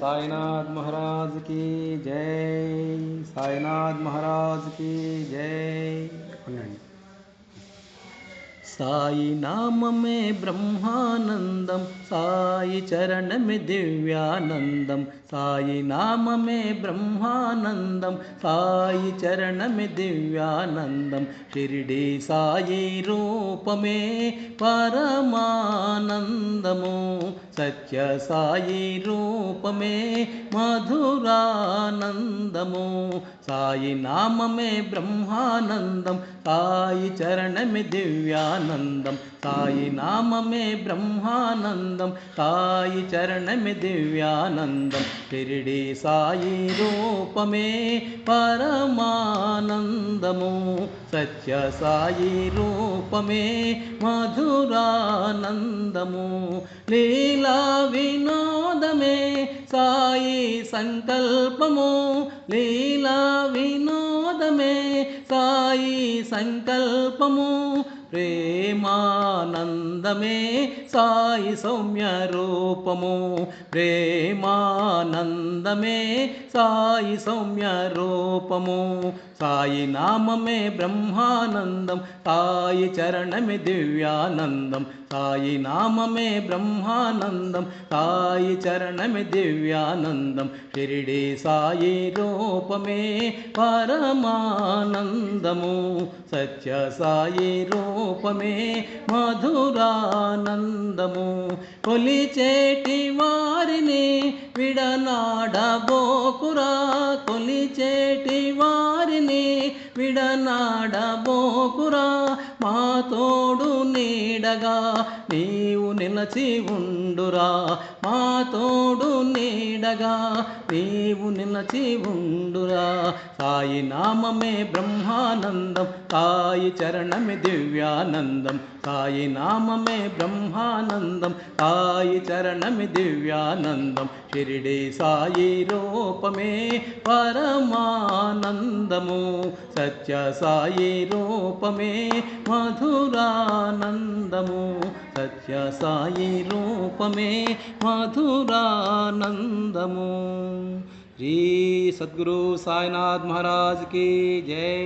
సాయినాథ్ మహారాజ్కి జై సాయినాథ్ మహారాజ్కి జై అనండి సాయి నామమే బ్రహ్మానందం సాయి చరణమే దివ్యానందం సాయి నామమే బ్రహ్మానందం సాయి చరణమే దివ్యానందం షిరిడి సాయి రూపమే పరమానందము సత్య సాయి రూపమే మధురానందము. సాయి నామమే బ్రహ్మానందం. సాయి చరణమే దివ్యానందం. సాయి నామమే బ్రహ్మానందం. సాయి చరణమే దివ్యానందం. తిరిడి సాయి రూపమే పరమానందము. సత్య సాయి రూపమే మధురానందము. లీలా వినోదమే సాయి సంకల్పము. లీలా వినోదమే సాయి సంకల్పము. ప్రేమానందమే సాయి సౌమ్య రూపము. ప్రేమానందమే సాయి సౌమ్య రూపము. సాయి నామమే బ్రహ్మానందం సాయి చరణమే దివ్యానందం. సాయి నామమే బ్రహ్మానందం సాయి చరణమే దివ్యానందం. షిరిడి సాయి రూపమే పరమానందము. సత్య సాయి రూప రూపమే మధురానందము. కొలిచేటి వారిని విడనాడబోకురా. కొలిచేటి వారిని విడనాడబోకురా. మాతోడు నీడగా నీవు నిలచి ఉండురా. మాతోడు నీడగా నీవు నిలచి ఉండురా. సాయి నామమే బ్రహ్మానందం సాయి చరణమే దివ్యానందం. సాయి నామమే బ్రహ్మానందం సాయి చరణమి దివ్యానందం. షిరిడి సాయి రూపమే పరమానందము సత్య సాయి రూపమే మధురానందము సత్య సాయి రూపమే మధురానందము శ్రీ సద్గురు సాయినాథ్ మహారాజ్ की जय